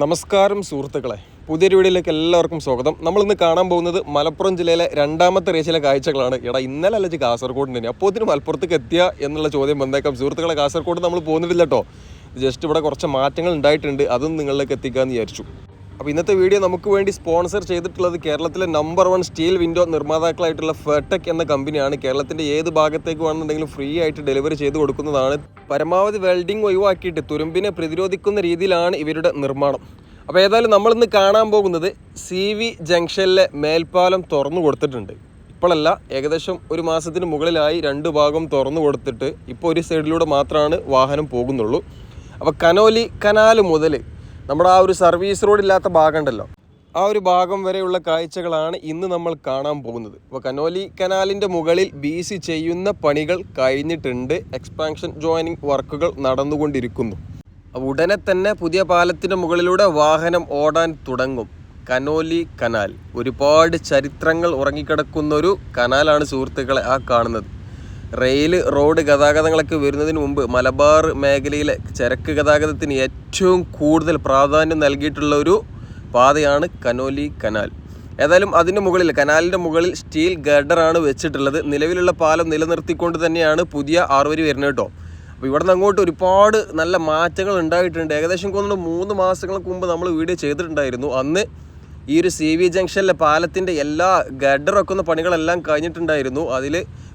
നമസ്കാരം സുഹൃത്തുക്കളെ. പുതിയൊരു വീഡിയോയിലേക്ക് എല്ലാവർക്കും സ്വാഗതം. നമ്മൾ ഇന്ന് കാണാൻ പോകുന്നത് മലപ്പുറം ജില്ലയിലെ രണ്ടാമത്തെ റേസിലെ കാഴ്ചകളാണ്. എടാ ഇന്നലെ അല്ല കാസർഗോഡ് തന്നെ അപ്പോൾ ഇതിന് മലപ്പുറത്തേക്ക് എത്തിയ എന്നുള്ള ചോദ്യം വന്നേക്കാം. സുഹൃത്തുക്കളെ കാസർഗോഡ് നമ്മൾ പോകുന്നില്ല കേട്ടോ ജസ്റ്റ് ഇവിടെ കുറച്ച് മാറ്റങ്ങൾ ഉണ്ടായിട്ടുണ്ട്. അതും നിങ്ങളിലേക്ക് എത്തിക്കാമെന്ന് വിചാരിച്ചു. അപ്പോൾ ഇന്നത്തെ വീഡിയോ നമുക്ക് വേണ്ടി സ്പോൺസർ ചെയ്തിട്ടുള്ളത് കേരളത്തിലെ നമ്പർ വൺ സ്റ്റീൽ വിൻഡോ നിർമ്മാതാക്കളായിട്ടുള്ള ഫെർടെക് എന്ന കമ്പനിയാണ്. കേരളത്തിന്റെ ഏത് ഭാഗത്തേക്ക് വേണമെന്നുണ്ടെങ്കിലും ഫ്രീ ആയിട്ട് ഡെലിവറി ചെയ്ത് കൊടുക്കുന്നതാണ്. പരമാവധി വെൽഡിംഗ് ഒഴിവാക്കിയിട്ട് തുരുമ്പിനെ പ്രതിരോധിക്കുന്ന രീതിയിലാണ് ഇവരുടെ നിർമ്മാണം. അപ്പോൾ ഏതായാലും നമ്മളിന്ന് കാണാൻ പോകുന്നത് സി വി ജംഗ്ഷനിലെ മേൽപ്പാലം തുറന്നു കൊടുത്തിട്ടുണ്ട്. ഇപ്പോഴല്ല ഏകദേശം ഒരു മാസത്തിന് മുകളിലായി രണ്ട് ഭാഗം തുറന്നു കൊടുത്തിട്ട് ഇപ്പോൾ ഒരു സൈഡിലൂടെ മാത്രമാണ് വാഹനം പോകുന്നുള്ളൂ. അപ്പോൾ കനോലി കനാൽ മുതൽ നമ്മുടെ ആ ഒരു സർവീസ് റോഡ് ഇല്ലാത്ത ഭാഗം ഉണ്ടല്ലോ ആ ഒരു ഭാഗം വരെയുള്ള കാഴ്ചകളാണ് ഇന്ന് നമ്മൾ കാണാൻ പോകുന്നത്. ഇപ്പോൾ കനോലി കനാലിന്റെ മുകളിൽ ബി സി ചെയ്യുന്ന പണികൾ കഴിഞ്ഞിട്ടുണ്ട്. എക്സ്പാൻഷൻ ജോയിനിങ് വർക്കുകൾ നടന്നുകൊണ്ടിരിക്കുന്നു. ഉടനെ തന്നെ പുതിയ പാലത്തിന്റെ മുകളിലൂടെ വാഹനം ഓടാൻ തുടങ്ങും. Connolly canal. ഒരുപാട് ചരിത്രങ്ങൾ ഉറങ്ങിക്കിടക്കുന്ന ഒരു കനാലാണ് സുഹൃത്തുക്കളെ ആ കാണുന്നത്. റെയിൽ റോഡ് ഗതാഗതങ്ങളൊക്കെ വരുന്നതിന് മുമ്പ് മലബാർ മേഖലയിലെ ചരക്ക് ഗതാഗതത്തിന് ഏറ്റവും കൂടുതൽ പ്രാധാന്യം നൽകിയിട്ടുള്ള ഒരു പാതയാണ് കനോലി കനാൽ. ഏതായാലും അതിന്റെ മുകളിൽ കനാലിന്റെ മുകളിൽ സ്റ്റീൽ ഗഡറാണ് വെച്ചിട്ടുള്ളത്. നിലവിലുള്ള പാലം നിലനിർത്തിക്കൊണ്ട് തന്നെയാണ് പുതിയ ആറുവരി വരുന്നത് കേട്ടോ. അപ്പോൾ ഇവിടെ നിന്ന് അങ്ങോട്ട് ഒരുപാട് നല്ല മാറ്റങ്ങൾ ഉണ്ടായിട്ടുണ്ട്. ഏകദേശം തോന്നുന്നു മൂന്ന് മാസങ്ങൾക്ക് മുമ്പ് നമ്മൾ വീഡിയോ ചെയ്തിട്ടുണ്ടായിരുന്നു. അന്ന് ഈ ഒരു സി വി ജംഗ്ഷനിലെ പാലത്തിന്റെ എല്ലാ ഗഡർ വെക്കുന്ന പണികളെല്ലാം കഴിഞ്ഞിട്ടുണ്ടായിരുന്നു. അതിൽ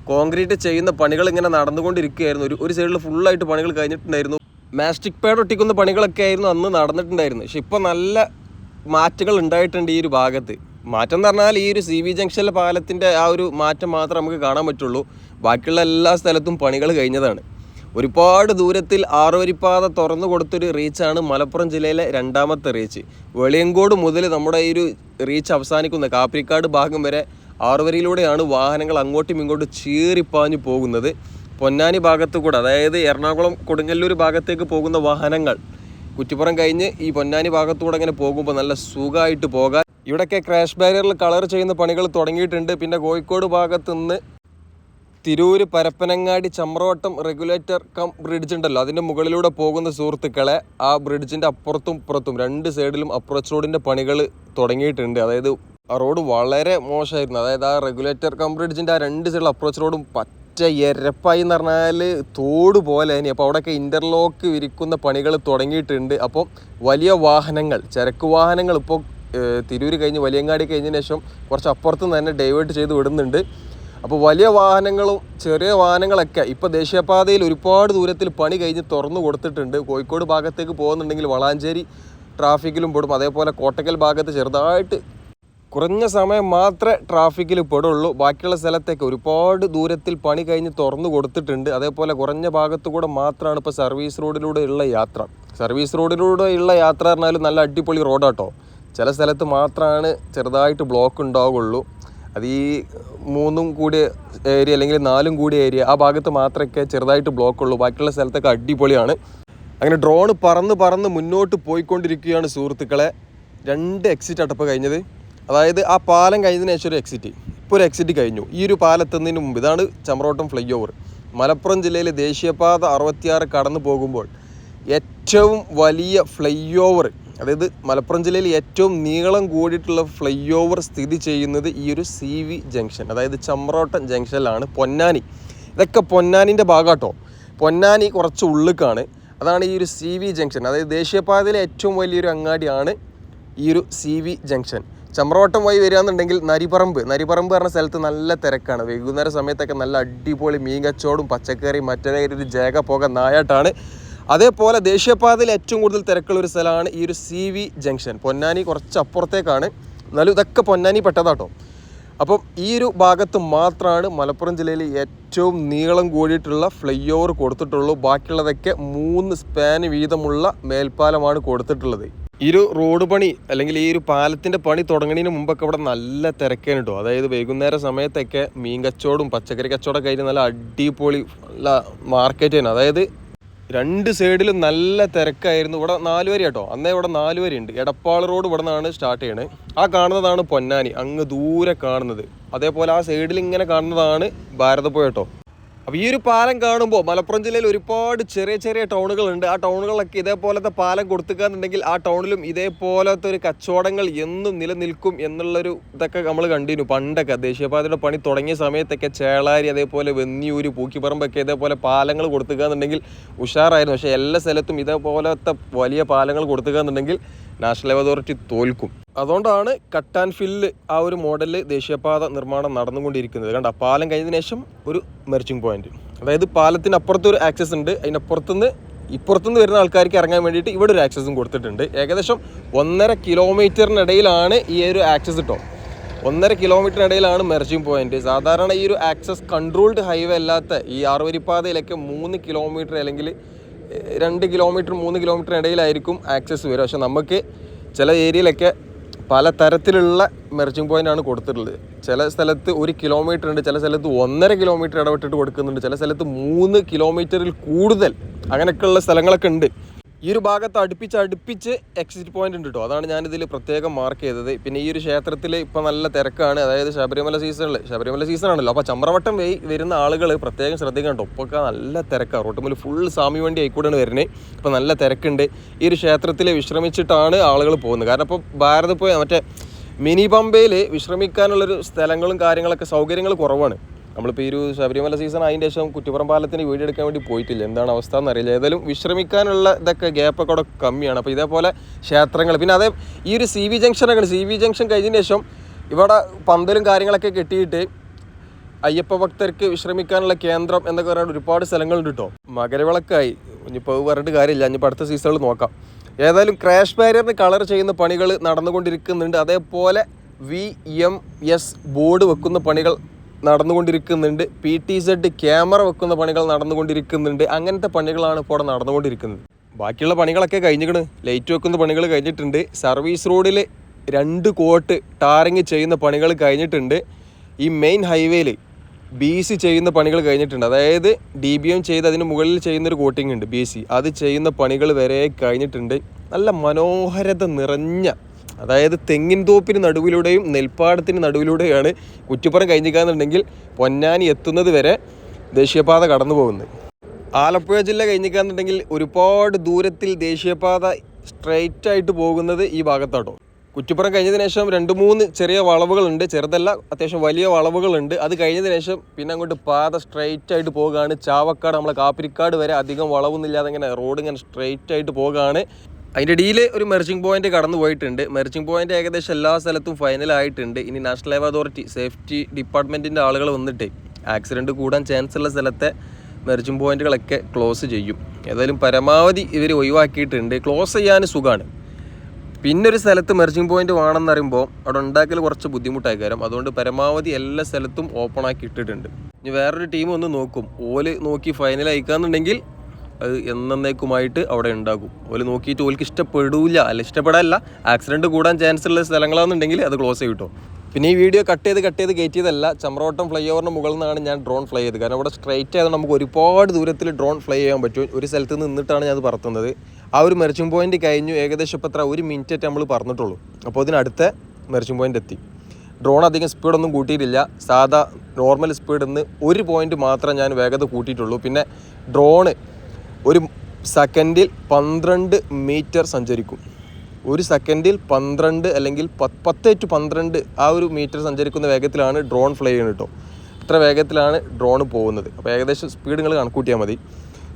കോൺക്രീറ്റ് ചെയ്യുന്ന പണികൾ ഇങ്ങനെ നടന്നുകൊണ്ടിരിക്കുകയായിരുന്നു. ഒരു ഒരു സൈഡിൽ ഫുള്ളായിട്ട് പണികൾ കഴിഞ്ഞിട്ടുണ്ടായിരുന്നു. മാസ്റ്റിക് പാഡ് ഒട്ടിക്കുന്ന പണികളൊക്കെ ആയിരുന്നു അന്ന് നടന്നിട്ടുണ്ടായിരുന്നു പക്ഷെ ഇപ്പോൾ നല്ല മാറ്റങ്ങൾ ഉണ്ടായിട്ടുണ്ട് ഈ ഒരു ഭാഗത്ത്. മാറ്റം എന്ന് പറഞ്ഞാൽ ഈ ഒരു സി വി ജംഗ്ഷനിലെ പാലത്തിന്റെ ആ ഒരു മാറ്റം മാത്രം നമുക്ക് കാണാൻ പറ്റുള്ളൂ. ബാക്കിയുള്ള എല്ലാ സ്ഥലത്തും പണികൾ കഴിഞ്ഞതാണ്. ഒരുപാട് ദൂരത്തിൽ ആറുവരിപ്പാത തുറന്നു കൊടുത്തൊരു റീച്ചാണ് മലപ്പുറം ജില്ലയിലെ രണ്ടാമത്തെ റീച്ച് വെളിയങ്കോട് മുതൽ നമ്മുടെ ഈ ഒരു റീച്ച് അവസാനിക്കുന്ന. കാപ്പിരിക്കാട് ഭാഗം വരെ ആറുവരിയിലൂടെയാണ് വാഹനങ്ങൾ അങ്ങോട്ടും ഇങ്ങോട്ടും ചീറിപ്പാഞ്ഞു പോകുന്നത്. പൊന്നാനി ഭാഗത്തു കൂടെ അതായത് എറണാകുളം കൊടുങ്ങല്ലൂർ ഭാഗത്തേക്ക് പോകുന്ന വാഹനങ്ങൾ കുറ്റിപ്പുറം കഴിഞ്ഞ് ഈ പൊന്നാനി ഭാഗത്തൂടെ അങ്ങനെ പോകുമ്പോൾ നല്ല സുഖമായിട്ട് പോകാൻ. ഇവിടെയൊക്കെ ക്രാഷ് ബാരിയറിൽ കളർ ചെയ്യുന്ന പണികൾ തുടങ്ങിയിട്ടുണ്ട്. പിന്നെ കോഴിക്കോട് ഭാഗത്ത് നിന്ന് Tirur Parappanangadi Chamravattam regulator cum bridge ഉണ്ടല്ലോ അതിന്റെ മുകളിലൂടെ പോകുന്ന സുഹൃത്തുക്കളെ ആ ബ്രിഡ്ജിന്റെ അപ്പുറത്തും ഇപ്പുറത്തും രണ്ട് സൈഡിലും അപ്രോച്ച് റോഡിന്റെ പണികൾ തുടങ്ങിയിട്ടുണ്ട്. അതായത് ആ റോഡ് വളരെ മോശമായിരുന്നു. അതായത് ആ റെഗുലേറ്റർ കം ബ്രിഡ്ജിന്റെ ആ രണ്ട് സൈഡിൽ അപ്രോച്ച് റോഡും പറ്റ ഇരപ്പായി എന്ന് പറഞ്ഞാൽ തോട് പോലെ ഇനി. അപ്പോൾ അവിടെയൊക്കെ ഇന്റർലോക്ക് വിരിക്കുന്ന പണികൾ തുടങ്ങിയിട്ടുണ്ട്. അപ്പോൾ വലിയ വാഹനങ്ങൾ ചരക്ക് വാഹനങ്ങൾ ഇപ്പോൾ തിരൂര് കഴിഞ്ഞ് വലിയങ്ങാടി കഴിഞ്ഞതിന് ശേഷം കുറച്ച് അപ്പുറത്ത് നിന്ന് തന്നെ ഡൈവേർട്ട് ചെയ്ത് വിടുന്നുണ്ട്. അപ്പോൾ വലിയ വാഹനങ്ങളും ചെറിയ വാഹനങ്ങളൊക്കെ ഇപ്പോൾ ദേശീയപാതയിൽ ഒരുപാട് ദൂരത്തിൽ പണി കഴിഞ്ഞ് തുറന്നു കൊടുത്തിട്ടുണ്ട്. കോഴിക്കോട് ഭാഗത്തേക്ക് പോകുന്നുണ്ടെങ്കിൽ വളാഞ്ചേരി ട്രാഫിക്കിലും പെടും. അതേപോലെ കോട്ടക്കൽ ഭാഗത്ത് ചെറുതായിട്ട് കുറഞ്ഞ സമയം മാത്രമേ ട്രാഫിക്കിൽ പെടുള്ളൂ. ബാക്കിയുള്ള സ്ഥലത്തേക്ക് ഒരുപാട് ദൂരത്തിൽ പണി കഴിഞ്ഞ് തുറന്നു കൊടുത്തിട്ടുണ്ട്. അതേപോലെ കുറഞ്ഞ ഭാഗത്തു കൂടെ മാത്രമാണ് ഇപ്പോൾ സർവീസ് റോഡിലൂടെ ഉള്ള യാത്ര. സർവീസ് റോഡിലൂടെ ഉള്ള യാത്ര പറഞ്ഞാൽ നല്ല അടിപൊളി റോഡാട്ടോ ചില സ്ഥലത്ത് മാത്രമാണ് ചെറുതായിട്ട് ബ്ലോക്ക് ഉണ്ടാവുകയുള്ളൂ അത് ഈ മൂന്നും കൂടിയ ഏരിയ അല്ലെങ്കിൽ നാലും കൂടിയ ഏരിയ ആ ഭാഗത്ത് മാത്രമൊക്കെ ചെറുതായിട്ട് ബ്ലോക്ക് ഉള്ളൂ. ബാക്കിയുള്ള സ്ഥലത്തൊക്കെ അടിപൊളിയാണ്. അങ്ങനെ ഡ്രോൺ പറന്ന് പറന്ന് മുന്നോട്ട് പോയിക്കൊണ്ടിരിക്കുകയാണ് സുഹൃത്തുക്കളെ. രണ്ട് എക്സിറ്റ് അടപ്പ് കഴിഞ്ഞത്. അതായത് ആ പാലം കഴിഞ്ഞതിന് ശേഷം ഒരു എക്സിറ്റ് ഇപ്പോൾ ഒരു എക്സിറ്റ് കഴിഞ്ഞു. ഈ ഒരു പാലെത്തുന്നതിന് മുമ്പ് ഇതാണ് ചമ്രോട്ടം ഫ്ലൈ ഓവർ മലപ്പുറം ജില്ലയിലെ ദേശീയപാത അറുപത്തിയാറ് കടന്നു പോകുമ്പോൾ ഏറ്റവും വലിയ ഫ്ലൈ ഓവർ അതായത് മലപ്പുറം ജില്ലയിൽ ഏറ്റവും നീളം കൂടിയിട്ടുള്ള ഫ്ലൈ ഓവർ സ്ഥിതി ചെയ്യുന്നത് ഈ ഒരു സി വി ജംഗ്ഷൻ അതായത് ചമ്രോട്ടം ജംഗ്ഷനിലാണ്. പൊന്നാനി. ഇതൊക്കെ പൊന്നാനിന്റെ ഭാഗമാട്ടോ പൊന്നാനി കുറച്ച് ഉള്ളുക്കാണ്. അതാണ് ഈ ഒരു സി വി ജംഗ്ഷൻ അതായത് ദേശീയപാതയിലെ ഏറ്റവും വലിയൊരു അങ്ങാടിയാണ് ഈ ഒരു സി വി ജംഗ്ഷൻ ചമ്രവട്ടം വഴി വരികയെന്നുണ്ടെങ്കിൽ നരിപറമ്പ്. നരിപറമ്പ് പറഞ്ഞ സ്ഥലത്ത് നല്ല തിരക്കാണ്. വൈകുന്നേര സമയത്തൊക്കെ നല്ല അടിപൊളി മീൻ കച്ചവടവും പച്ചക്കറി മറ്റേ ഒരു ജേക പോക നായാട്ടാണ്. അതേപോലെ ദേശീയപാതയിൽ ഏറ്റവും കൂടുതൽ തിരക്കുള്ള ഒരു സ്ഥലമാണ് ഈ ഒരു സി വി ജംഗ്ഷൻ. പൊന്നാനി കുറച്ച് അപ്പുറത്തേക്കാണ്. എന്നാലും ഇതൊക്കെ പൊന്നാനി പെട്ടതാട്ടോ. അപ്പം ഈ ഒരു ഭാഗത്ത് മാത്രമാണ് മലപ്പുറം ജില്ലയിൽ ഏറ്റവും നീളം കൂടിയിട്ടുള്ള ഫ്ലൈ ഓവർ കൊടുത്തിട്ടുള്ളൂ. ബാക്കിയുള്ളതൊക്കെ മൂന്ന് സ്പാൻ വീതമുള്ള മേൽപ്പാലമാണ് കൊടുത്തിട്ടുള്ളത്. ഈ ഒരു റോഡ് പണി അല്ലെങ്കിൽ ഈ ഒരു പാലത്തിന്റെ പണി തുടങ്ങുന്നതിന് മുമ്പൊക്കെ ഇവിടെ നല്ല തിരക്കാണ് കേട്ടോ അതായത് വൈകുന്നേര സമയത്തൊക്കെ മീൻ കച്ചവടവും പച്ചക്കറി കച്ചവടമൊക്കെ ആയിട്ട് നല്ല അടിപൊളി നല്ല മാർക്കറ്റ് തന്നെ അതായത് രണ്ട് സൈഡിലും നല്ല തിരക്കായിരുന്നു. ഇവിടെ നാല് വരി കേട്ടോ അന്നേ ഇവിടെ നാല് വരി ഉണ്ട്. എടപ്പാൾ റോഡ് ഇവിടെ നിന്നാണ് സ്റ്റാർട്ട് ചെയ്യണത് ആ കാണുന്നതാണ് പൊന്നാനി. അങ്ങ് ദൂരെ കാണുന്നത്. അതേപോലെ ആ സൈഡിൽ ഇങ്ങനെ കാണുന്നതാണ് ഭാരതപ്പുഴ കേട്ടോ അപ്പോൾ ഈ ഒരു പാലം കാണുമ്പോൾ മലപ്പുറം ജില്ലയിൽ ഒരുപാട് ചെറിയ ചെറിയ ടൗണുകളുണ്ട് ആ ടൗണുകളിലൊക്കെ ഇതേപോലത്തെ പാലം കൊടുത്തുകാന്നുണ്ടെങ്കിൽ ആ ടൗണിലും ഇതേപോലത്തെ ഒരു കച്ചവടങ്ങൾ എന്നും നിലനിൽക്കും എന്നുള്ളൊരു ഇതൊക്കെ നമ്മൾ കണ്ടിരുന്നു പണ്ടൊക്കെ. ദേശീയപാതയുടെ പണി തുടങ്ങിയ സമയത്തൊക്കെ ചേളാരി അതേപോലെ വെന്നിയൂര് പൂക്കിപ്പറമ്പൊക്കെ ഇതേപോലെ പാലങ്ങൾ കൊടുത്തുകയെന്നുണ്ടെങ്കിൽ ഉഷാറായിരുന്നു. പക്ഷേ എല്ലാ സ്ഥലത്തും ഇതേപോലത്തെ വലിയ പാലങ്ങൾ കൊടുത്തുകയെന്നുണ്ടെങ്കിൽ നാഷണൽ ലെവൽ അതോറിറ്റി തോൽക്കും. അതുകൊണ്ടാണ് കട്ട് ആൻഡ് ഫില്ല് ആ ഒരു മോഡലിൽ ദേശീയപാത നിർമ്മാണം നടന്നുകൊണ്ടിരിക്കുന്നത്. കണ്ട പാലം കഴിഞ്ഞതിന് ശേഷം ഒരു മെർച്ചിങ് പോയിന്റ് അതായത് പാലത്തിന് അപ്പുറത്ത് ഒരു ആക്സസ് ഉണ്ട്. അതിനപ്പുറത്തുനിന്ന് ഇപ്പുറത്തുനിന്ന് വരുന്ന ആൾക്കാർക്ക് ഇറങ്ങാൻ വേണ്ടിയിട്ട് ഇവിടെ ഒരു ആക്സസും കൊടുത്തിട്ടുണ്ട്. ഏകദേശം ഒന്നര കിലോമീറ്ററിനിടയിലാണ് ഈ ഒരു ആക്സസ് കേട്ടോ ഒന്നര കിലോമീറ്ററിനിടയിലാണ് മെർജിങ് പോയിന്റ് സാധാരണ ഈ ഒരു ആക്സസ് കൺട്രോൾഡ് ഹൈവേ അല്ലാത്ത ഈ ആറുവരിപ്പാതയിലൊക്കെ മൂന്ന് കിലോമീറ്റർ അല്ലെങ്കിൽ രണ്ട് കിലോമീറ്റർ മൂന്ന് കിലോമീറ്റർ ഇടയിലായിരിക്കും ആക്സസ് വരിക. പക്ഷെ നമുക്ക് ചില ഏരിയയിലൊക്കെ പല തരത്തിലുള്ള മെർജിങ് പോയിന്റാണ് കൊടുത്തിട്ടുള്ളത്. ചില സ്ഥലത്ത് ഒരു കിലോമീറ്റർ ഉണ്ട് ചില സ്ഥലത്ത് ഒന്നര കിലോമീറ്റർ ഇടവിട്ടിട്ട് കൊടുക്കുന്നുണ്ട് ചില സ്ഥലത്ത് മൂന്ന് കിലോമീറ്ററിൽ കൂടുതൽ അങ്ങനെയൊക്കെയുള്ള സ്ഥലങ്ങളൊക്കെ ഉണ്ട്. ഈ ഒരു ഭാഗത്ത് അടുപ്പിച്ച് അടുപ്പിച്ച് എക്സിറ്റ് പോയിന്റ് ഉണ്ട് കേട്ടോ അതാണ് ഞാനിതിൽ പ്രത്യേകം മാർക്ക് ചെയ്തത്. പിന്നെ ഈ ഒരു ക്ഷേത്രത്തിൽ ഇപ്പം നല്ല തിരക്കാണ്. അതായത് ശബരിമല സീസണിൽ ശബരിമല സീസൺ ആണല്ലോ. അപ്പോൾ ചമ്രവട്ടം വഴി വരുന്ന ആളുകൾ പ്രത്യേകം ശ്രദ്ധിക്കണം കേട്ടോ നല്ല തിരക്കാണ് റോട്ടുമ്പിൽ ഫുൾ സ്വാമി വണ്ടി ആയിക്കൂടെയാണ് വരുന്നത് ഇപ്പൊ നല്ല തിരക്കുണ്ട്. ഈ ഒരു ക്ഷേത്രത്തിൽ വിശ്രമിച്ചിട്ടാണ് ആളുകൾ പോകുന്നത്. കാരണം ഇപ്പോൾ ഭാരത് പോയി മറ്റേ മിനി പമ്പയിൽ വിശ്രമിക്കാനുള്ളൊരു സ്ഥലങ്ങളും കാര്യങ്ങളൊക്കെ സൗകര്യങ്ങൾ കുറവാണ്. നമ്മളിപ്പോൾ ഈ ഒരു ശബരിമല സീസൺ അതിന്റെ ശേഷം കുറ്റിപ്പുറം പാലത്തിന് വീഡിയോ എടുക്കാൻ വേണ്ടി പോയിട്ടില്ല. എന്താണ് അവസ്ഥ എന്നറിയില്ല. ഏതായാലും വിശ്രമിക്കാനുള്ള ഇതൊക്കെ ഗ്യാപ്പൊക്കെ അവിടെ കമ്മിയാണ്. അപ്പോൾ ഇതേപോലെ ക്ഷേത്രങ്ങൾ പിന്നെ അതേ ഈ ഒരു സി വി ജംഗ്ഷനൊക്കെ സി വി ജംഗ്ഷൻ കഴിഞ്ഞതിന് ശേഷം ഇവിടെ പന്തലും കാര്യങ്ങളൊക്കെ കെട്ടിയിട്ട് അയ്യപ്പ ഭക്തർക്ക് വിശ്രമിക്കാനുള്ള കേന്ദ്രം എന്നൊക്കെ പറയുന്ന ഒരുപാട് സ്ഥലങ്ങളുണ്ട് കേട്ടോ. മകരവിളക്കായി. ഇനിയിപ്പോൾ പറഞ്ഞിട്ട് കാര്യമില്ല. ഇനിയിപ്പോൾ അടുത്ത സീസണിൽ നോക്കാം. ഏതായാലും ക്രാഷ് ബാരിയറിന് കളർ ചെയ്യുന്ന പണികൾ നടന്നുകൊണ്ടിരിക്കുന്നുണ്ട്. അതേപോലെ വി എം എസ് ബോർഡ് വെക്കുന്ന പണികൾ നടന്നുകൊണ്ടിരിക്കുന്നുണ്ട്. പി ടി സെഡ് ക്യാമറ വെക്കുന്ന പണികൾ നടന്നുകൊണ്ടിരിക്കുന്നുണ്ട്. അങ്ങനത്തെ പണികളാണ് ഇപ്പോൾ അവിടെ നടന്നുകൊണ്ടിരിക്കുന്നത്. ബാക്കിയുള്ള പണികളൊക്കെ കഴിഞ്ഞിക്കണ്. ലൈറ്റ് വെക്കുന്ന പണികൾ കഴിഞ്ഞിട്ടുണ്ട്. സർവീസ് റോഡിൽ രണ്ട് കോട്ട് ടാറിങ് ചെയ്യുന്ന പണികൾ കഴിഞ്ഞിട്ടുണ്ട്. ഈ മെയിൻ ഹൈവേയിൽ ബി സി ചെയ്യുന്ന പണികൾ കഴിഞ്ഞിട്ടുണ്ട്. അതായത് ഡി ബി എം ചെയ്ത് അതിന് മുകളിൽ ചെയ്യുന്നൊരു കോട്ടിംഗ് ഉണ്ട് ബി സി അത് ചെയ്യുന്ന പണികൾ വരെ കഴിഞ്ഞിട്ടുണ്ട്. നല്ല മനോഹരത നിറഞ്ഞ അതായത് തെങ്ങിൻ തോപ്പിന് നടുവിലൂടെയും നെൽപ്പാടത്തിന് നടുവിലൂടെയാണ് കുറ്റിപ്പുറം കഴിഞ്ഞിക്കാന്നുണ്ടെങ്കിൽ പൊന്നാനി എത്തുന്നത് വരെ ദേശീയപാത കടന്നു പോകുന്നത് ആലപ്പുഴ ജില്ല കഴിഞ്ഞിക്കാന്നുണ്ടെങ്കിൽ ഒരുപാട് ദൂരത്തിൽ ദേശീയപാത സ്ട്രെയിറ്റ് ആയിട്ട് പോകുന്നത് ഈ ഭാഗത്താട്ടോ. കുറ്റിപ്പുറം കഴിഞ്ഞതിന് ശേഷം രണ്ട് മൂന്ന് ചെറിയ വളവുകളുണ്ട്. ചെറുതല്ല അത്യാവശ്യം വലിയ വളവുകളുണ്ട്. അത് കഴിഞ്ഞതിന് ശേഷം പിന്നെ അങ്ങോട്ട് പാത സ്ട്രെയിറ്റ് ആയിട്ട് പോകുകയാണ്. ചാവക്കാട് നമ്മളെ കാപ്പിരിക്കാട് വരെ അധികം വളവൊന്നുമില്ലാതെ ഇങ്ങനെ റോഡ് ഇങ്ങനെ സ്ട്രെയിറ്റ് ആയിട്ട് പോകുകയാണ്. അതിന്റെ ഇടയിൽ ഒരു മെർജിംഗ് പോയിന്റ് കടന്നു പോയിട്ടുണ്ട്. മെർജിംഗ് പോയിന്റ് ഏകദേശം എല്ലാ സ്ഥലത്തും ഫൈനൽ ആയിട്ടുണ്ട്. ഇനി നാഷണൽ ഹൈവേ അതോറിറ്റി സേഫ്റ്റി ഡിപ്പാർട്ട്മെന്റിന്റെ ആളുകൾ വന്നിട്ട് ആക്സിഡന്റ് കൂടാൻ ചാൻസ് ഉള്ള സ്ഥലത്തെ മെർജിംഗ് പോയിന്റുകളൊക്കെ ക്ലോസ് ചെയ്യും. ഏതായാലും പരമാവധി ഇവർ ഒഴിവാക്കിയിട്ടുണ്ട്. ക്ലോസ് ചെയ്യാൻ സുഖമാണ് പിന്നെ ഒരു സ്ഥലത്ത് മെർജിംഗ് പോയിന്റ് വേണമെന്ന് പറയുമ്പോൾ അവിടെ ഉണ്ടാക്കൽ കുറച്ച് ബുദ്ധിമുട്ടായി. കാര്യം അതുകൊണ്ട് പരമാവധി എല്ലാ സ്ഥലത്തും ഓപ്പൺ ആക്കി ഇട്ടിട്ടുണ്ട്. ഇനി വേറൊരു ടീം ഒന്ന് നോക്കും. ഓൽ നോക്കി ഫൈനൽ അയക്കാന്നുണ്ടെങ്കിൽ അത് എന്നേക്കുമായിട്ട് അവിടെ ഉണ്ടാകും. ഓൽ നോക്കിയിട്ട് ഓൽക്ക് ഇഷ്ടപ്പെടില്ല അല്ല ഇഷ്ടപ്പെടാനല്ല ആക്സിഡന്റ് കൂടാൻ ചാൻസ് ഉള്ള സ്ഥലങ്ങളാണെന്നുണ്ടെങ്കിൽ അത് ക്ലോസ് ചെയ്യും കേട്ടോ പിന്നെ ഈ വീഡിയോ കട്ട് ചെയ്ത് കട്ട് ചെയ്ത് കയറ്റിയതല്ല ചമ്രോട്ടം ഫ്ലൈ ഓവറിന് മുകളിൽ നിന്നാണ് ഞാൻ ഡ്രോൺ ഫ്ലൈ ചെയ്തത്. കാരണം അവിടെ സ്ട്രൈറ്റ് ആയതുകൊണ്ട് നമുക്ക് ഒരുപാട് ദൂരത്തിൽ ഡ്രോൺ ഫ്ലൈ ചെയ്യാൻ പറ്റും. ഒരു സ്ഥലത്ത് നിന്നിട്ടാണ് ഞാൻ അത് പറത്തുന്നത്. ആ ഒരു മെർച്ചിങ് പോയിന്റ് കഴിഞ്ഞു ഏകദേശം ഇപ്പോൾ അത്ര ഒരു മിനിറ്റ് നമ്മൾ പറഞ്ഞിട്ടുള്ളൂ. അപ്പോൾ ഇതിനടുത്ത മെർച്ചിങ് പോയിന്റ് എത്തി. ഡ്രോൺ അധികം സ്പീഡൊന്നും കൂട്ടിയിട്ടില്ല. സാധാ നോർമൽ സ്പീഡിൽ നിന്ന് ഒരു പോയിന്റ് മാത്രം ഞാൻ വേഗത കൂട്ടിയിട്ടുള്ളൂ. പിന്നെ ഡ്രോണ് ഒരു സെക്കൻഡിൽ പന്ത്രണ്ട് മീറ്റർ സഞ്ചരിക്കും. ഒരു സെക്കൻഡിൽ പന്ത്രണ്ട് അല്ലെങ്കിൽ പത്ത് ടു പന്ത്രണ്ട് ആ ഒരു മീറ്റർ സഞ്ചരിക്കുന്ന വേഗത്തിലാണ് ഡ്രോൺ ഫ്ലൈ ചെയ്യുന്നത് കേട്ടോ ഇത്ര വേഗത്തിലാണ് ഡ്രോൺ പോകുന്നത്. അപ്പോൾ ഏകദേശം സ്പീഡ് നിങ്ങൾ കണക്കൂട്ടിയാൽ മതി.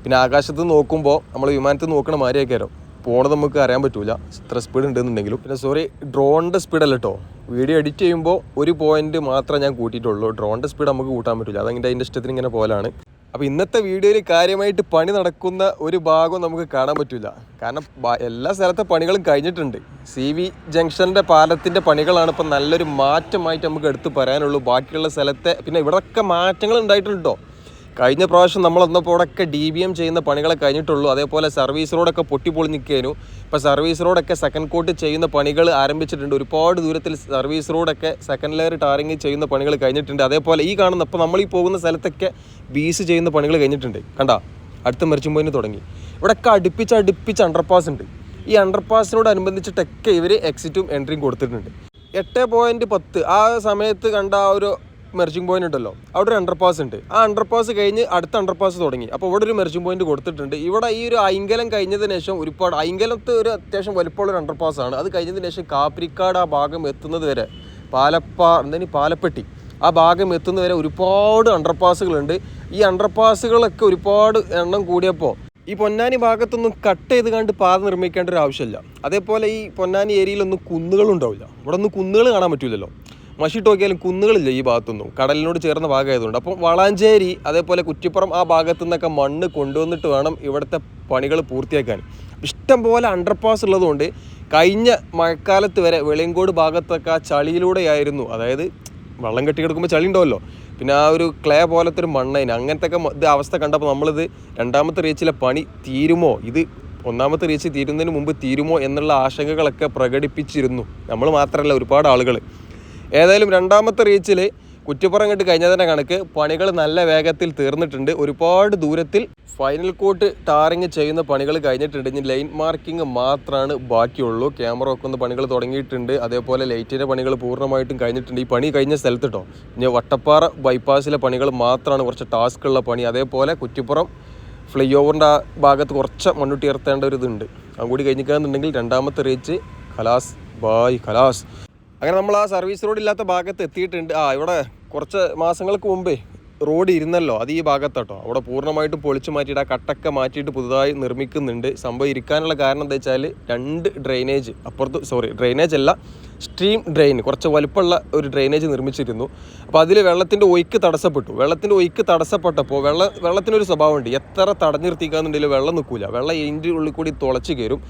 പിന്നെ ആകാശത്ത് നോക്കുമ്പോൾ നമ്മൾ വിമാനത്തിൽ നോക്കണ മാതിരിയൊക്കെയാരോ പോണത് നമുക്ക് അറിയാൻ പറ്റില്ല ഇത്ര സ്പീഡ് ഉണ്ടെന്നുണ്ടെങ്കിലും. പിന്നെ സോറി ഡ്രോണിന്റെ സ്പീഡല്ല കേട്ടോ വീഡിയോ എഡിറ്റ് ചെയ്യുമ്പോൾ ഒരു പോയിന്റ് മാത്രമേ ഞാൻ കൂട്ടിയിട്ടുള്ളൂ. ഡ്രോണിന്റെ സ്പീഡ് നമുക്ക് കൂട്ടാൻ പറ്റില്ല അതതിന്റെ അതിന്റെ ഇഷ്ടത്തിന് ഇങ്ങനെ പോലാണ്. അപ്പോൾ ഇന്നത്തെ വീഡിയോയിൽ കാര്യമായിട്ട് പണി നടക്കുന്ന ഒരു ഭാഗം നമുക്ക് കാണാൻ പറ്റില്ല കാരണം എല്ലാ സ്ഥലത്തെ പണികളും കഴിഞ്ഞിട്ടുണ്ട്. സി വി ജംഗ്ഷന്റെ പാലത്തിന്റെ പണികളാണ് ഇപ്പം നല്ലൊരു മാറ്റമായിട്ട് നമുക്ക് എടുത്തു പറയാനുള്ളൂ. ബാക്കിയുള്ള സ്ഥലത്തെ പിന്നെ ഇവിടെയൊക്കെ മാറ്റങ്ങൾ ഉണ്ടായിട്ടുണ്ടോ കഴിഞ്ഞ പ്രാവശ്യം നമ്മൾ വന്നപ്പോൾ ഇവിടെയൊക്കെ ഡി ബി എം ചെയ്യുന്ന പണികളെ കഴിഞ്ഞിട്ടുള്ളൂ. അതേപോലെ സർവീസ് റോഡൊക്കെ പൊട്ടിപ്പൊളി നിൽക്കാനും ഇപ്പോൾ സർവീസ് റോഡൊക്കെ സെക്കൻഡ് കോട്ട് ചെയ്യുന്ന പണികൾ ആരംഭിച്ചിട്ടുണ്ട്. ഒരുപാട് ദൂരത്തിൽ സർവീസ് റോഡൊക്കെ സെക്കൻഡ് ലെയർ ടാറിങ് ചെയ്യുന്ന പണികൾ കഴിഞ്ഞിട്ടുണ്ട്. അതേപോലെ ഈ കാണുന്ന ഇപ്പോൾ നമ്മൾ ഈ പോകുന്ന സ്ഥലത്തൊക്കെ ബീസ് ചെയ്യുന്ന പണികൾ കഴിഞ്ഞിട്ടുണ്ട്. കണ്ടാ? അടുത്ത മെറിച്ചുമ്പോയിന് തുടങ്ങി. ഇവിടെയൊക്കെ അടുപ്പിച്ച് അടുപ്പിച്ച് അണ്ടർപാസ് ഉണ്ട്. ഈ അണ്ടർപാസിനോടനുബന്ധിച്ചിട്ടൊക്കെ ഇവർ എക്സിറ്റും എൻട്രിയും കൊടുത്തിട്ടുണ്ട്. എട്ട് പോയിന്റ് പത്ത് ആ സമയത്ത് കണ്ട ആ ഒരു മെർജിംഗ് പോയിന്റ് ഉണ്ടല്ലോ. അവിടെ ഒരു അണ്ടർപാസ് ഉണ്ട്. ആ അണ്ടർപാസ് കഴിഞ്ഞ് അടുത്ത അണ്ടർപാസ് തുടങ്ങി. അപ്പോൾ ഇവിടെ ഒരു മെർജിംഗ് പോയിന്റ് കൊടുത്തിട്ടുണ്ട്. ഇവിടെ ഈ ഒരു ഐങ്കലം കഴിഞ്ഞതിന് ശേഷം ഒരുപാട് ഐങ്കലത്ത് ഒരു അത്യാവശ്യം വലുപ്പമുള്ള ഒരു അണ്ടർപാസ് ആണ്. അത് കഴിഞ്ഞതിന് ശേഷം കാപ്രിക്കാട് ആ ഭാഗം എത്തുന്നത് വരെ പാലപ്പാ എന്താണ് പാലപ്പെട്ടി ആ ഭാഗം എത്തുന്നത് വരെ ഒരുപാട് അണ്ടർപാസുകളുണ്ട് ഈ അണ്ടർപാസുകളൊക്കെ ഒരുപാട് എണ്ണം കൂടിയപ്പോൾ ഈ പൊന്നാനി ഭാഗത്തൊന്നും കട്ട് ചെയ്ത് കണ്ട് പാത നിർമ്മിക്കേണ്ട ഒരു ആവശ്യമില്ല. അതേപോലെ ഈ പൊന്നാനി ഏരിയയിലൊന്നും കുന്നുകളുണ്ടാവില്ല. ഇവിടെ ഒന്നും കുന്നുകൾ കാണാൻ പറ്റില്ലല്ലോ മഷിട്ട് നോക്കിയാലും കുന്നുകളില്ല ഈ ഭാഗത്തൊന്നും കടലിനോട് ചേർന്ന ഭാഗമായതുകൊണ്ട്. അപ്പം വളാഞ്ചേരി അതേപോലെ കുറ്റിപ്പുറം ആ ഭാഗത്തു നിന്നൊക്കെ മണ്ണ് കൊണ്ടുവന്നിട്ട് വേണം ഇവിടുത്തെ പണികൾ പൂർത്തിയാക്കാൻ. ഇഷ്ടം പോലെ അണ്ടർപാസ് ഉള്ളതുകൊണ്ട് കഴിഞ്ഞ മഴക്കാലത്ത് വരെ വെളിയങ്കോട് ഭാഗത്തൊക്കെ ആ ചളിയിലൂടെയായിരുന്നു. അതായത് വെള്ളം കെട്ടി കിടക്കുമ്പോൾ ചളി ഉണ്ടാവല്ലോ പിന്നെ ആ ഒരു ക്ലേ പോലത്തെ ഒരു മണ്ണതിന് അങ്ങനത്തെ ഒക്കെ ഇത് അവസ്ഥ കണ്ടപ്പോൾ നമ്മളിത് രണ്ടാമത്തെ റീച്ചിലെ പണി തീരുമോ? ഇത് ഒന്നാമത്തെ റീച്ച് തീരുന്നതിന് മുമ്പ് തീരുമോ എന്നുള്ള ആശങ്കകളൊക്കെ പ്രകടിപ്പിച്ചിരുന്നു. നമ്മൾ മാത്രമല്ല ഒരുപാട് ആളുകൾ. ഏതായാലും രണ്ടാമത്തെ റീച്ചിൽ കുറ്റിപ്പുറം കണ്ട് കഴിഞ്ഞതിന്റെ കണക്ക് പണികൾ നല്ല വേഗത്തിൽ തീർന്നിട്ടുണ്ട്. ഒരുപാട് ദൂരത്തിൽ ഫൈനൽ കോട്ട് ടാറിങ് ചെയ്യുന്ന പണികൾ കഴിഞ്ഞിട്ടുണ്ട്. ഇനി ലൈൻ മാർക്കിംഗ് മാത്രമാണ് ബാക്കിയുള്ളൂ. ക്യാമറ വെക്കുന്ന പണികൾ തുടങ്ങിയിട്ടുണ്ട്. അതേപോലെ ലൈറ്റിന്റെ പണികൾ പൂർണമായിട്ടും കഴിഞ്ഞിട്ടുണ്ട്. ഈ പണി കഴിഞ്ഞ സ്ഥലത്ത് കേട്ടോ ഇനി വട്ടപ്പാറ ബൈപ്പാസിലെ പണികൾ മാത്രമാണ് കുറച്ച് ടാസ്ക് ഉള്ള പണി. അതേപോലെ കുറ്റിപ്പുറം ഫ്ലൈ ഓവറിന്റെ ആ ഭാഗത്ത് കുറച്ച് മണ്ണുട്ടി ഉയർത്തേണ്ട ഒരു ഇതുണ്ട്. അതും കൂടി കഴിഞ്ഞിരിക്കുകയെന്നുണ്ടെങ്കിൽ രണ്ടാമത്തെ റീച്ച് ഖലാസ് ബായ് ഖലാസ്. അങ്ങനെ നമ്മൾ ആ സർവീസ് റോഡ് ഇല്ലാത്ത ഭാഗത്ത് എത്തിയിട്ടുണ്ട്. ആ ഇവിടെ കുറച്ച് മാസങ്ങൾക്ക് മുമ്പേ റോഡ് ഇരുന്നല്ലോ. അത് ഈ ഭാഗത്താട്ടോ അവിടെ പൂർണമായിട്ട് പൊളിച്ചു മാറ്റിയിട്ട് ആ കട്ടൊക്കെ മാറ്റിയിട്ട് പുതുതായി നിർമ്മിക്കുന്നുണ്ട്. സംഭവം ഇരിക്കാനുള്ള കാരണം എന്താ വെച്ചാൽ രണ്ട് ഡ്രെയിനേജ് അപ്പുറത്ത് സോറി ഡ്രെയിനേജ് അല്ല സ്ട്രീം ഡ്രെയിൻ കുറച്ച് വലുപ്പമുള്ള ഒരു ഡ്രെയിനേജ് നിർമ്മിച്ചിരുന്നു. അപ്പോൾ അതിൽ വെള്ളത്തിന്റെ ഒഴുക്ക് തടസ്സപ്പെട്ടു. വെള്ളത്തിന്റെ ഒഴുക്ക് തടസ്സപ്പെട്ടപ്പോൾ വെള്ളം വെള്ളത്തിനൊരു സ്വഭാവമുണ്ട്. എത്ര തടഞ്ഞു നിർത്തിക്കാന്നുണ്ടെങ്കിൽ വെള്ളം നിൽക്കില്ല വെള്ളം ഇതിന്റെ ഉള്ളിൽ കൂടി തുളച്ച് കയറും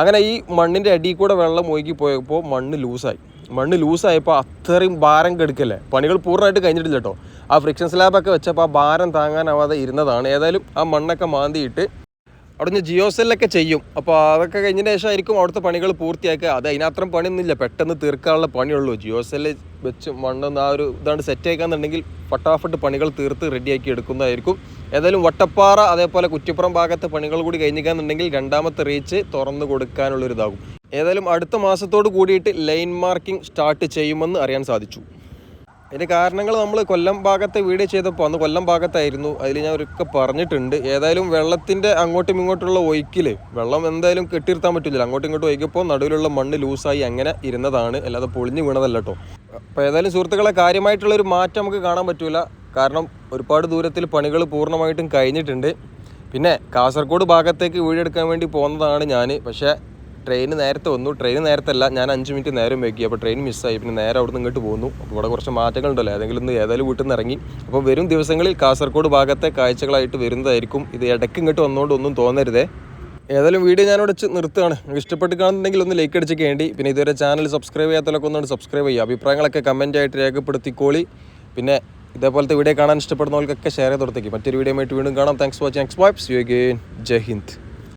അങ്ങനെ ഈ മണ്ണിന്റെ അടിയിൽ കൂടെ വെള്ളം ഒഴുകി പോയപ്പോൾ മണ്ണ് ലൂസായി മണ്ണ് ലൂസായപ്പോൾ അത്രയും ഭാരം കെടുക്കല്ലേ? പണികൾ പൂർണമായിട്ട് കഴിഞ്ഞിട്ടില്ല കേട്ടോ ആ ഫ്രിക്ഷൻ സ്ലാബൊക്കെ വെച്ചപ്പോൾ ആ ഭാരം താങ്ങാനാവാതെ ഇരുന്നതാണ്. ഏതായാലും ആ മണ്ണൊക്കെ മാന്തിയിട്ട് അവിടുന്ന് ജിയോ സെല്ലൊക്കെ ചെയ്യും. അപ്പോൾ അതൊക്കെ കഴിഞ്ഞതിന് ശേഷം ആയിരിക്കും അവിടുത്തെ പണികൾ പൂർത്തിയാക്കുക. അത് അതിനത്രയും പണിയൊന്നുമില്ല. പെട്ടെന്ന് തീർക്കാനുള്ള പണിയുള്ളൂ. ജിയോ സെല്ല് വെച്ച് മണ്ണൊന്ന് ആ ഒരു ഇതാണ് സെറ്റ് ആക്കാന്നുണ്ടെങ്കിൽ ഫട്ടാഫട്ട് പണികൾ തീർത്ത് റെഡിയാക്കി എടുക്കുന്നതായിരിക്കും. ഏതായാലും വട്ടപ്പാറ അതേപോലെ കുറ്റിപ്പുറം ഭാഗത്തെ പണികൾ കൂടി കഴിഞ്ഞിക്കാന്നുണ്ടെങ്കിൽ രണ്ടാമത്തെ റീച്ച് തുറന്നു കൊടുക്കാനുള്ളൊരിതാകും. ഏതായാലും അടുത്ത മാസത്തോട് കൂടിയിട്ട് ലൈൻ മാർക്കിംഗ് സ്റ്റാർട്ട് ചെയ്യുമെന്ന് അറിയാൻ സാധിച്ചു. അതിന്റെ കാരണങ്ങൾ നമ്മൾ കൊല്ലം ഭാഗത്തെ വീഡിയോ ചെയ്തപ്പോൾ അന്ന് കൊല്ലം ഭാഗത്തായിരുന്നു. അതിൽ ഞാൻ ഒരൊക്കെ പറഞ്ഞിട്ടുണ്ട്. ഏതായാലും വെള്ളത്തിന്റെ അങ്ങോട്ടും ഇങ്ങോട്ടുള്ള ഒഴുക്കിൽ വെള്ളം എന്തായാലും കെട്ടിയിരുത്താൻ പറ്റില്ല. അങ്ങോട്ടും ഇങ്ങോട്ടും ഒഴുകിയപ്പോൾ നടുവിലുള്ള മണ്ണ് ലൂസായി അങ്ങനെ ഇരുന്നതാണ്. അല്ലാതെ പൊളിഞ്ഞു വീണതല്ല കേട്ടോ. അപ്പോൾ ഏതായാലും സുഹൃത്തുക്കളെ കാര്യമായിട്ടുള്ളൊരു മാറ്റം നമുക്ക് കാണാൻ പറ്റില്ല കാരണം ഒരുപാട് ദൂരത്തിൽ പണികൾ പൂർണമായിട്ടും കഴിഞ്ഞിട്ടുണ്ട്. പിന്നെ കാസർഗോഡ് ഭാഗത്തേക്ക് വീടെടുക്കാൻ വേണ്ടി പോകുന്നതാണ് ഞാൻ. പക്ഷേ ട്രെയിൻ നേരത്തെ വന്നു. ട്രെയിൻ നേരത്തെ അല്ല ഞാൻ അഞ്ച് മിനിറ്റ് നേരം വൈകി. അപ്പോൾ ട്രെയിൻ മിസ്സായി പിന്നെ നേരെ അവിടെ നിന്ന് ഇങ്ങോട്ട് പോന്നു. അപ്പോൾ ഇവിടെ കുറച്ച് മാറ്റങ്ങൾ ഉണ്ടല്ലോ ഏതെങ്കിലും ഒന്ന് ഏതായാലും വീട്ടിൽ നിന്ന് ഇറങ്ങി. അപ്പോൾ വരും ദിവസങ്ങളിൽ കാസർഗോഡ് ഭാഗത്തെ കാഴ്ചകളായിട്ട് വരുന്നതായിരിക്കും. ഇത് ഇടയ്ക്ക് ഇങ്ങോട്ട് വന്നുകൊണ്ട് ഒന്നും തോന്നരുതേ. ഏതായാലും വീഡിയോ ഞാനിവിടെ വെച്ച് നിർത്തുകയാണ്. നിങ്ങൾക്ക് ഇഷ്ടപ്പെട്ട് കാണുന്നുണ്ടെങ്കിൽ ഒന്ന് ലൈക്ക് അടിച്ച് വേണ്ടി. പിന്നെ ഇതുവരെ ചാനൽ സബ്സ്ക്രൈബ് ചെയ്യാത്തവരൊക്കെ ഒന്നുകൊണ്ട് സബ്സ്ക്രൈബ് ചെയ്യുക. അഭിപ്രായങ്ങളൊക്കെ കമന്റായിട്ട് രേഖപ്പെടുത്തിക്കോളി. പിന്നെ ഇതേപോലത്തെ വീഡിയോ കാണാൻ ഇഷ്ടപ്പെടുന്നവർക്കൊക്കെ ഷെയർ ചെയ്ത് കൊടുത്തേക്ക്. മറ്റൊരു വീഡിയോ ആയിട്ട് വീണ്ടും കാണാം. Thanks for watching X vibes you again Jai Hind.